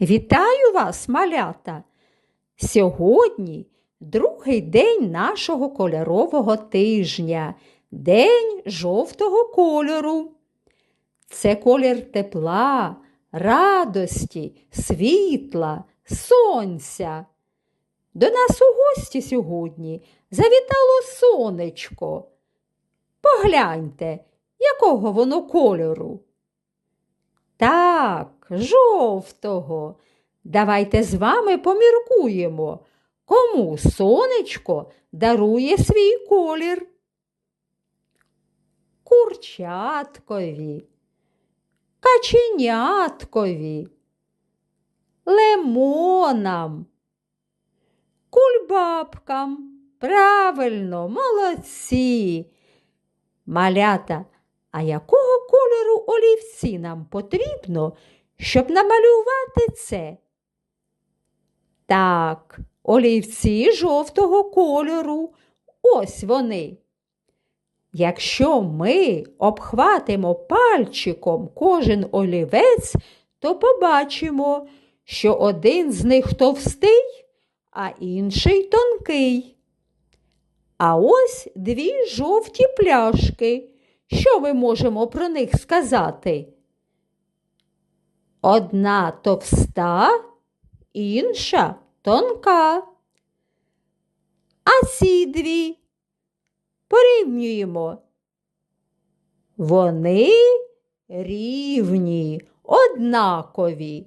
Вітаю вас, малята! Сьогодні другий день нашого кольорового тижня, день жовтого кольору. Це колір тепла, радості, світла, сонця. До нас у гості сьогодні завітало сонечко. Погляньте, якого воно кольору. Так, жовтого. Давайте з вами поміркуємо, кому сонечко дарує свій колір. Курчаткові, каченяткові, лимонам, кульбабкам. Правильно, молодці. Малята, а якого кольору олівці нам потрібно, щоб намалювати це? Так, олівці жовтого кольору. Ось вони. Якщо ми обхватимо пальчиком кожен олівець, то побачимо, що один з них товстий, а інший тонкий. А ось дві жовті пляшки. Що ми можемо про них сказати? Одна товста, інша тонка. А ці дві порівнюємо. Вони рівні, однакові.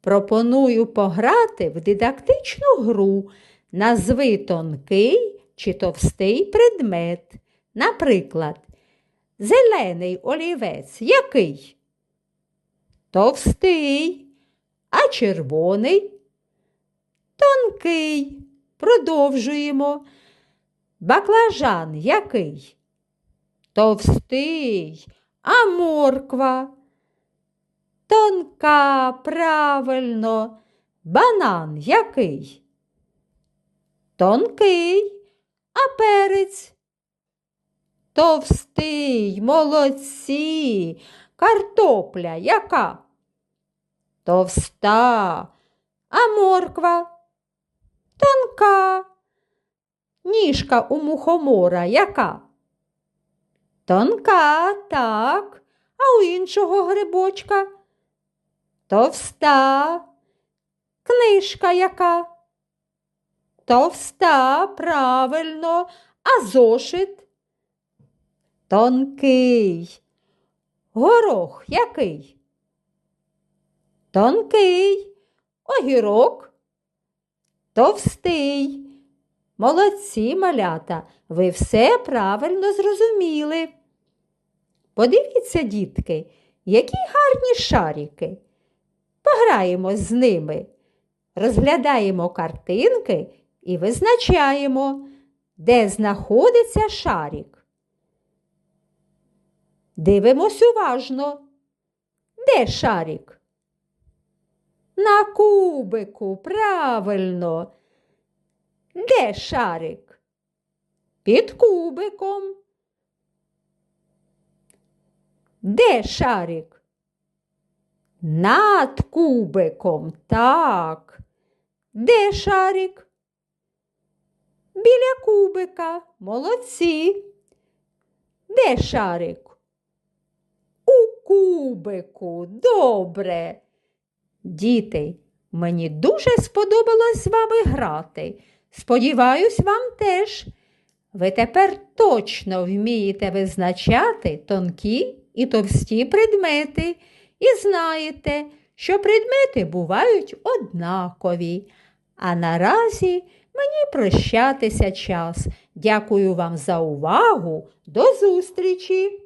Пропоную пограти в дидактичну гру назви тонкий чи товстий предмет. Наприклад, зелений олівець який? Товстий, а червоний тонкий. Продовжуємо. Баклажан який? Товстий, а морква. Тонка, правильно. Банан який? Тонкий, а перець. Товстий, молодці, картопля яка? Товста, а морква тонка. Ніжка у мухомора яка? Тонка, так, а у іншого грибочка? Товста, книжка яка? Товста, правильно, а зошит? Тонкий. Горох який? Тонкий. Огірок. Товстий. Молодці малята, ви все правильно зрозуміли. Подивіться, дітки, які гарні шарики. Пограємо з ними, розглядаємо картинки і визначаємо, де знаходиться шарик. Дивимось уважно. Де шарик? На кубику, правильно. Де шарик? Під кубиком. Де шарик? Над кубиком, так. Де шарик? Біля кубика, молодці. Де шарик? Кубику, добре. Діти, мені дуже сподобалось з вами грати. Сподіваюсь, вам теж. Ви тепер точно вмієте визначати тонкі і товсті предмети і знаєте, що предмети бувають однакові. А наразі мені прощатися час. Дякую вам за увагу. До зустрічі!